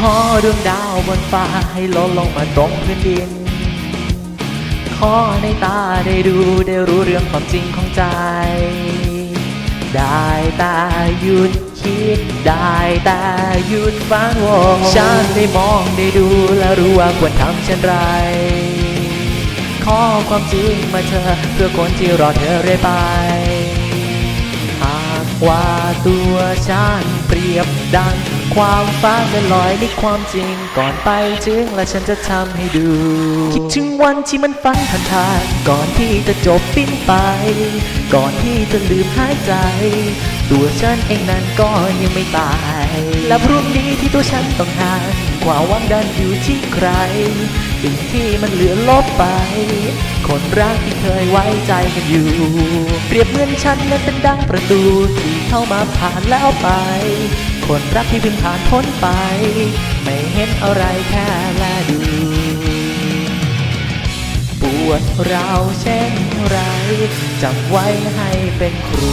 ขอดวงดาวบนฟ้าให้ล่นลงมาตรงพื้นดิน ขอในตาได้ดูได้รู้เรื่องความจริงของใจ ได้แต่หยุดคิด ได้แต่หยุดฟังวอนฉันได้มองได้ดูและรู้ว่าควรทำเช่นไร ขอความจริงมาเธอเพื่อคนที่รอเธอเรื่อยไป ว่าตัวฉันเปรียบดัง ความฟ้าจะลอยในความจริง ก่อนไปถึงและฉันจะทำให้ดู คิดถึงวันที่มันฝันผ่านทางก่อนที่จะจบสิ้นไป ก่อนที่จะลืมหายใจ ตัวฉันเองนั้นก็ยังไม่ตาย และพรุ่งนี้ที่ตัวฉันต้องหางความหวังดันอยู่ที่ใคร สิ่งที่มันเหลือลบไป คนรักที่เคยไว้ใจกันอยู่ เปรียบเหมือนฉันนั้นเป็นดังประตูที่เข้ามาผ่านแล้วไป คนรักที่เพิ่งผ่านพ้นไป ไม่เห็นอะไรแค่แลดูปวดเราเช่นไรจำไว้ให้เป็นครู